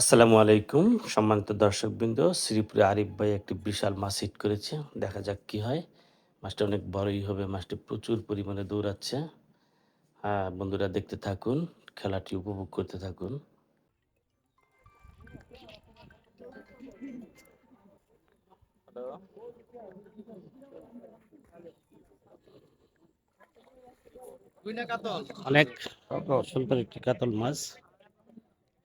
আসসালামু আলাইকুম সম্মানিত দর্শকবৃন্দ। শ্রীপুরে আরিফ ভাই একটি বিশাল মাছ হিট করেছে। দেখা যাক কি হয়। মাছটা অনেক বড়ই হবে মাছটি প্রচুর পরিমাণে দৌড়াচ্ছে। হ্যাঁ বন্ধুরা দেখতে থাকুন খেলাটি উপভোগ করতে থাকুন। অনেক সুন্দর একটি কাতল মাছ।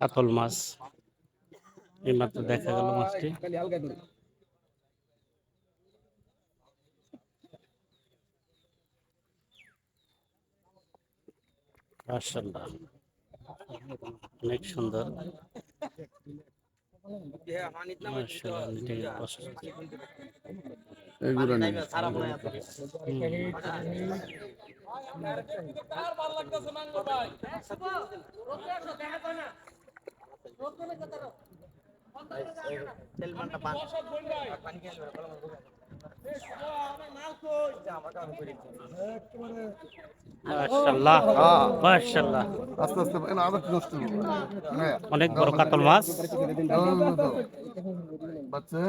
কাতল মাছ। এইমাত্র দেখা গেল মাছটি। মাশাআল্লাহ। অনেক সুন্দর। না আবার নষ্ট হবে। হ্যাঁ অনেক বড় কাতল মাছ। বাচ্চা।